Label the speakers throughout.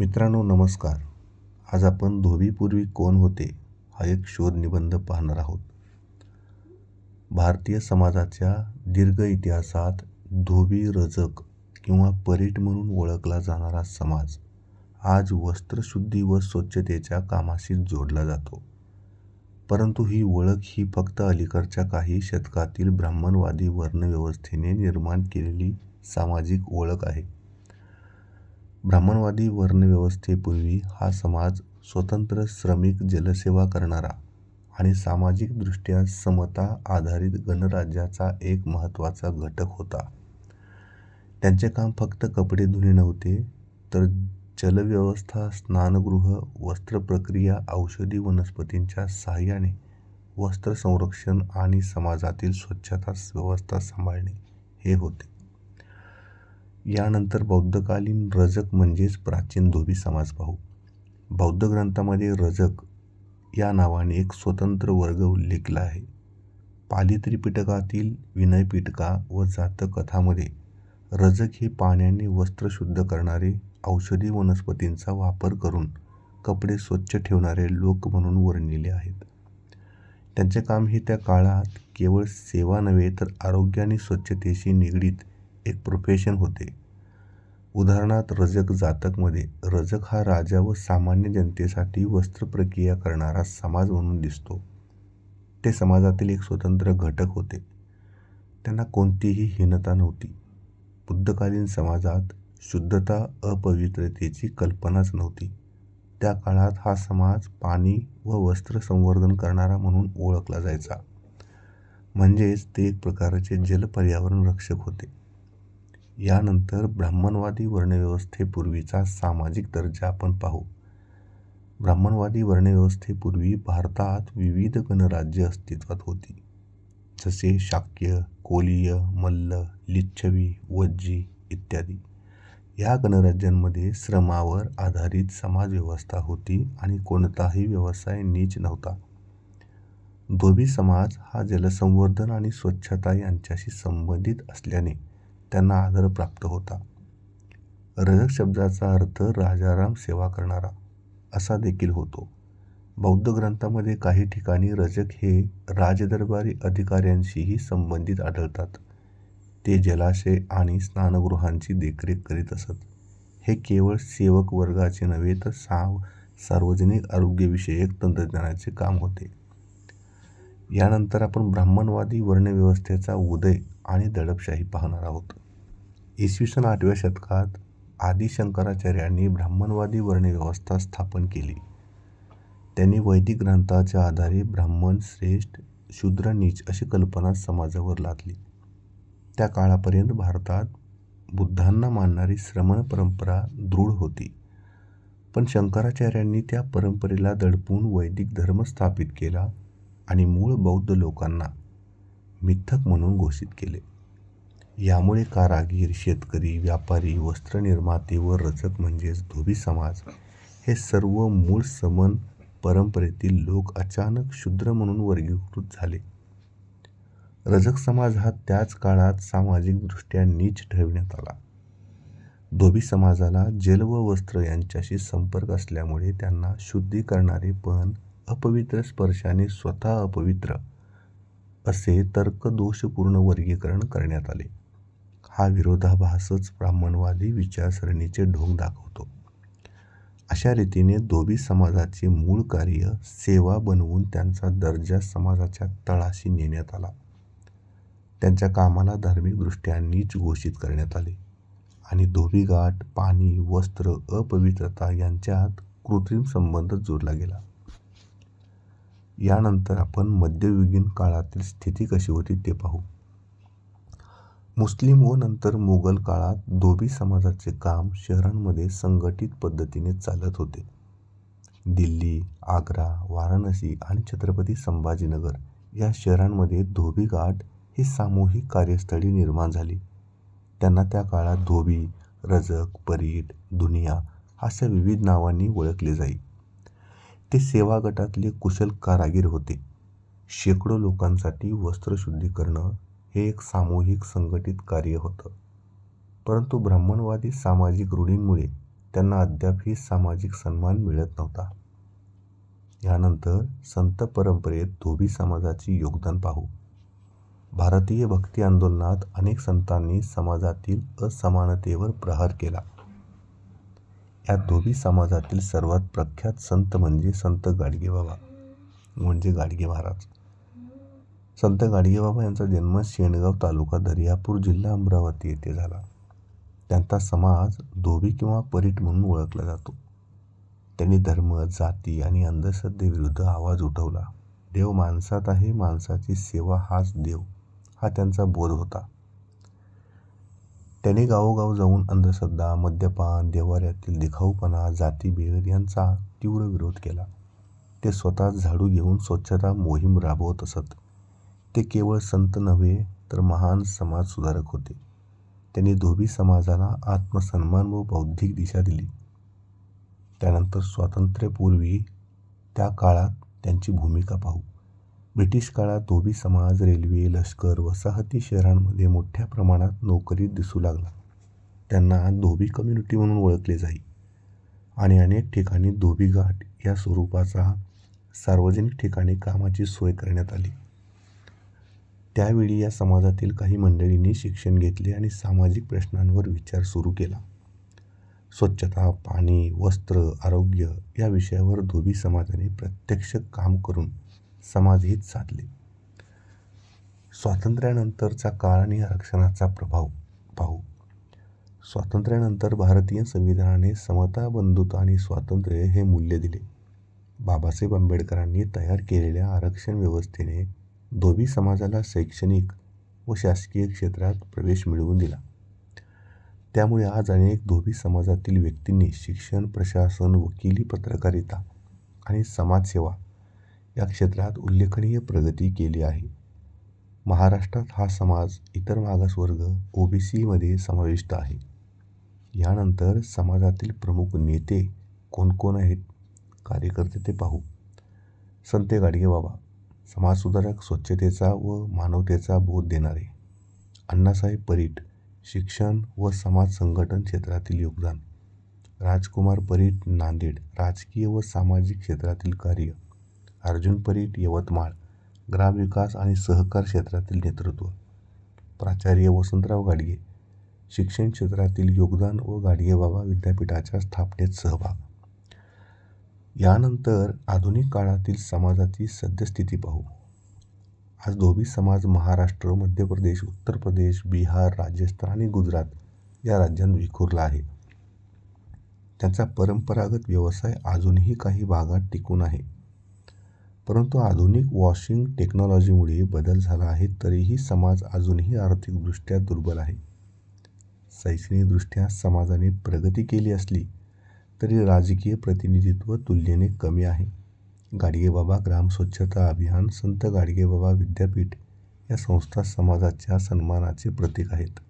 Speaker 1: मित्रांनो नमस्कार. आज आपण धोबीपूर्वी कोण होते हा एक शोध निबंध पाहणार आहोत. भारतीय समाजाच्या दीर्घ इतिहासात धोबी रजक किंवा परीट म्हणून ओळखला जाणारा समाज आज वस्त्रशुद्धी व स्वच्छतेच्या कामाशी जोडला जातो. परंतु ही ओळख ही फक्त अलीकडच्या काही शतकातील ब्राह्मणवादी वर्णव्यवस्थेने निर्माण केलेली सामाजिक ओळख आहे. ब्राह्मणवादी वर्णव्यवस्थेपूर्वी हा समाज स्वतंत्र श्रमिक जलसेवा करणारा आणि सामाजिकदृष्ट्या समता आधारित गणराज्याचा एक महत्त्वाचा घटक होता. त्यांचे काम फक्त कपडे धुणे नव्हते तर जलव्यवस्था स्नानगृह वस्त्रप्रक्रिया औषधी वनस्पतींच्या सहाय्याने वस्त्र संरक्षण आणि समाजातील स्वच्छता व्यवस्था सांभाळणे हे होते. यानंतर बौद्धकालीन रजक म्हणजेच प्राचीन धोबी समाज पाहू. बौद्ध ग्रंथामध्ये रजक या नावाने एक स्वतंत्र वर्ग उल्लेखला आहे. पाली त्रिपिटकातील विनयपिटका व जातकथामध्ये रजक हे पाण्याने वस्त्र शुद्ध करणारे औषधी वनस्पतींचा वापर करून कपडे स्वच्छ ठेवणारे लोक म्हणून वर्णिले आहेत. त्यांचे काम हे त्या काळात केवळ सेवा नव्हे तर आरोग्य आणि स्वच्छतेशी निगडीत एक प्रोफेशन होते. उदाहरणार्थ रजक जातकमध्ये रजक हा राजा व सामान्य जनतेसाठी वस्त्रप्रक्रिया करणारा समाज म्हणून दिसतो. ते समाजातील एक स्वतंत्र घटक होते. त्यांना कोणतीही हीनता नव्हती. बुद्धकालीन समाजात शुद्धता अपवित्रतेची कल्पनाच नव्हती. त्या काळात हा समाज पाणी व वस्त्र संवर्धन करणारा म्हणून ओळखला जायचा. म्हणजेच ते एक प्रकारचे जलपर्यावरण रक्षक होते. यानंतर ब्राह्मणवादी वर्णव्यवस्थेपूर्वीचा सामाजिक दर्जा आपण पाहू. ब्राह्मणवादी वर्णव्यवस्थेपूर्वी भारतात विविध गणराज्य अस्तित्वात होती. जसे शाक्य कोलीय मल्ल लिच्छवी वज्जी इत्यादी. या गणराज्यांमध्ये श्रमावर आधारित समाजव्यवस्था होती आणि कोणताही व्यवसाय नीच नव्हता. धोबी समाज हा जलसंवर्धन आणि स्वच्छता यांच्याशी संबंधित असल्याने त्यांना आदर प्राप्त होता. रजक शब्दाचा अर्थ राजाराम सेवा करणारा असा देखील होतो. बौद्ध ग्रंथामध्ये काही ठिकाणी रजक हे राजदरबारी अधिकाऱ्यांशीही संबंधित आढळतात. ते जलाशय आणि स्नानगृहांची देखरेख करीत असत. हे केवळ सेवक वर्गाचे नव्हे तर साव सार्वजनिक आरोग्यविषयक तंत्रज्ञानाचे काम होते. यानंतर आपण ब्राह्मणवादी वर्णव्यवस्थेचा उदय आणि दडपशाही पाहणार आहोत. इसवी सन आठव्या शतकात आदि शंकराचार्यांनी ब्राह्मणवादी वर्णव्यवस्था स्थापन केली. त्यांनी वैदिक ग्रंथाच्या आधारे ब्राह्मण श्रेष्ठ शूद्र नीच अशी कल्पना समाजावर लादली. त्या काळापर्यंत भारतात बुद्धांना मानणारी श्रमण परंपरा दृढ होती. पण शंकराचार्यांनी त्या परंपरेला दडपून वैदिक धर्म स्थापित केला आणि मूळ बौद्ध लोकांना मिथक म्हणून घोषित केले. यामुळे कारागीर शेतकरी व्यापारी वस्त्रनिर्माते व रचक म्हणजेच धोबी समाज हे सर्व मूळ समन परंपरेतील लोक अचानक शूद्र म्हणून वर्गीकृत झाले. रजक समाज हा त्याच काळात सामाजिकदृष्ट्या नीच ठेवण्यात आला. धोबी समाजाला जल व वस्त्र यांच्याशी संपर्क असल्यामुळे त्यांना शुद्धी करणारे पण अपवित्र स्पर्शाने स्वतः अपवित्र असे तर्कदोषपूर्ण वर्गीकरण करण्यात आले. हा विरोधाभासच ब्राह्मणवादी विचारसरणीचे ढोंग दाखवतो. अशा रीतीने धोबी समाजाचे मूळ कार्य सेवा बनवून त्यांचा दर्जा समाजाच्या तळाशी नेण्यात आला. त्यांच्या कामाला धार्मिकदृष्ट्या नीच घोषित करण्यात आले आणि धोबीघाट पाणी वस्त्र अपवित्रता यांच्यात कृत्रिम संबंध जोडला गेला. यानंतर आपण मध्ययुगीन काळातील स्थिती कशी होती ते पाहू. मुस्लिम व नंतर मोगल काळात धोबी समाजाचे काम शहरांमध्ये संघटित पद्धतीने चालत होते. दिल्ली आग्रा वाराणसी आणि छत्रपती संभाजीनगर या शहरांमध्ये धोबी घाट ही सामूहिक कार्यस्थळी निर्माण झाली. त्यांना त्या काळात धोबी रजक परीट दुनिया अशा विविध नावांनी ओळखले जाई. ते सेवा गटातले कुशल कारागीर होते. शेकडो लोकांसाठी वस्त्रशुद्धी करणं हे एक सामूहिक संघटित कार्य होतं. परंतु ब्राह्मणवादी सामाजिक रूढींमुळे त्यांना अद्यापही सामाजिक सन्मान मिळत नव्हता. यानंतर संत परंपरेत धोबी समाजाचे योगदान पाहू. भारतीय भक्ती आंदोलनात अनेक संतांनी समाजातील असमानतेवर प्रहार केला. या धोबी समाजातील सर्वात प्रख्यात संत म्हणजे संत गाडगेबाबा म्हणजे गाडगे महाराज. संत गाडगेबाबा यांचा जन्म शेणगाव तालुका दर्यापूर जिल्हा अमरावती येथे झाला. त्यांचा समाज धोबी किंवा परीट म्हणून ओळखला जातो. त्यांनी धर्म जाती आणि अंधश्रद्धेविरुद्ध आवाज उठवला. देव माणसात आहे माणसाची सेवा हाच देव हा त्यांचा बोध होता. त्यांनी गावोगाव जाऊन अंधश्रद्धा मद्यपान देवाऱ्यातील दिखाऊपणा जातीभेद यांचा तीव्र विरोध केला. ते स्वतः झाडू घेऊन स्वच्छता मोहीम राबवत असत. ते केवळ संत नव्हे तर महान समाजसुधारक होते. त्यांनी धोबी समाजाला आत्मसन्मान व बौद्धिक दिशा दिली. त्यानंतर स्वातंत्र्यपूर्वी त्या काळात त्यांची भूमिका पाहू. ब्रिटिश काळात धोबी समाज रेल्वे लष्कर वसाहती शहरांमध्ये मोठ्या प्रमाणात नोकरीत दिसू लागला. त्यांना धोबी कम्युनिटी म्हणून ओळखले जाई. आणि अनेक ठिकाणी धोबी घाट या स्वरूपाचा सार्वजनिक ठिकाणी कामाची सोय करण्यात आली. त्यावेळी या समाजातील काही मंडळींनी शिक्षण घेतले आणि सामाजिक प्रश्नांवर विचार सुरू केला. स्वच्छता पाणी वस्त्र आरोग्य या विषयावर धोबी समाजाने प्रत्यक्ष काम करून समाजहित साधले. स्वातंत्र्यानंतरचा काळ आणि आरक्षणाचा प्रभाव पाहू. स्वातंत्र्यानंतर भारतीय संविधानाने समता बंधुता आणि स्वातंत्र्य हे मूल्य दिले. बाबासाहेब आंबेडकरांनी तयार केलेल्या आरक्षण व्यवस्थेने धोबी समाजाला शैक्षणिक व शासकीय क्षेत्रात प्रवेश मिळवून दिला. त्यामुळे आज अनेक धोबी समाजातील व्यक्तींनी शिक्षण प्रशासन वकिली पत्रकारिता आणि समाजसेवा या क्षेत्रात उल्लेखनीय प्रगती केली आहे. महाराष्ट्रात हा समाज इतर मागासवर्ग ओ बी सीमध्ये समाविष्ट आहे. यानंतर समाजातील प्रमुख नेते कोण कोण आहेत? कार्यकर्ते ते पाहू. संत गाडगेबाबा. समाजसुधारक स्वच्छतेचा व मानवतेचा बोध देणारे. अण्णासाहेब परीट शिक्षण व समाज संघटन क्षेत्रातील योगदान. राजकुमार परीट नांदेड राजकीय व सामाजिक क्षेत्रातील कार्य. अर्जुन परीट यवतमाळ ग्रामविकास आणि सहकार क्षेत्रातील नेतृत्व. प्राचार्य वसंतराव गाडगे शिक्षण क्षेत्रातील योगदान व गाडगेबाबा विद्यापीठाच्या स्थापनेत सहभाग. यानंतर आधुनिक काळातील समाजाची सद्यस्थिती पाहू. आज धोबी समाज महाराष्ट्र मध्य प्रदेश उत्तर प्रदेश बिहार राजस्थान आणि गुजरात या राज्यांत विखुरला आहे. त्यांचा परंपरागत व्यवसाय अजूनही काही भागात टिकून आहे. परंतु आधुनिक वॉशिंग टेक्नॉलॉजीमुळे बदल झाला आहे तरीही समाज अजूनही आर्थिकदृष्ट्या दुर्बल आहे. शैक्षणिकदृष्ट्या समाजाने प्रगती केली असली तरी राजकीय प्रतिनिधित्व तुलनेने कमी आहे. गाडगेबाबा ग्राम स्वच्छता अभियान संत गाडगेबाबा विद्यापीठ या संस्था समाजाच्या सन्मानाचे प्रतीक आहेत.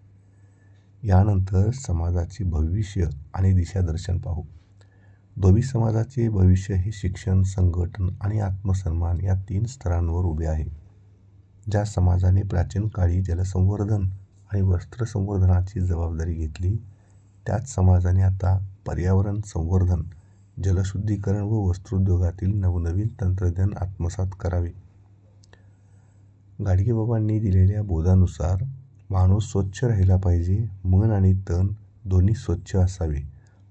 Speaker 1: यानंतर समाजाचे भविष्य आणि दिशादर्शन पाहू. धोबी समाजाचे भविष्य हे शिक्षण संघटन आणि आत्मसन्मान या तीन स्तरांवर उभे आहे. ज्या समाजाने प्राचीन काळी जलसंवर्धन आणि वस्त्रसंवर्धनाची जबाबदारी घेतली त्याच समाजाने आता पर्यावरण संवर्धन जलशुद्धीकरण व वस्त्रोद्योगातील नवनवीन तंत्रज्ञान आत्मसात करावे. गाडगेबाबांनी दिलेल्या बोधानुसार माणूस स्वच्छ राहिला पाहिजे मन आणि तन दोन्ही स्वच्छ असावे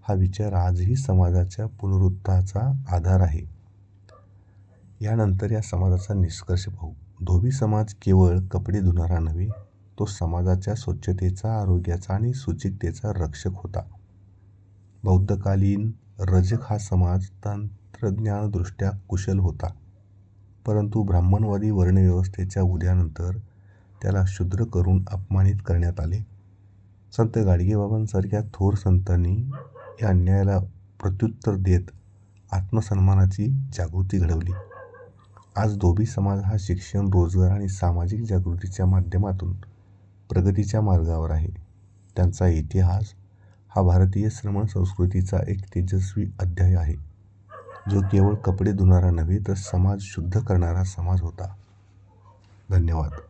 Speaker 1: हा विचार आजही समाजाच्या पुनरुत्थाचा आधार आहे. यानंतर या समाजाचा निष्कर्ष पाहू. धोबी समाज केवळ कपडे धुणारा नव्हे तो समाजाच्या स्वच्छतेचा आरोग्याचा आणि सुचिकतेचा रक्षक होता. बौद्धकालीन रजक हा समाज तंत्रज्ञानदृष्ट्या कुशल होता. परंतु ब्राह्मणवादी वर्णव्यवस्थेच्या उदयानंतर त्याला शूद्र करून अपमानित करण्यात आले. संत गाडगेबाबांसारख्या थोर संतांनी या अन्यायाला प्रत्युत्तर देत आत्मसन्मानाची जागृती घडवली. आज धोबी समाज हा शिक्षण रोजगार आणि सामाजिक जागृतीच्या माध्यमातून प्रगतीच्या मार्गावर आहे. त्यांचा इतिहास हा भारतीय श्रमण संस्कृतीचा एक तेजस्वी अध्याय आहे. जो केवळ कपडे धुणारा नव्हे तर समाज शुद्ध करणारा समाज होता. धन्यवाद.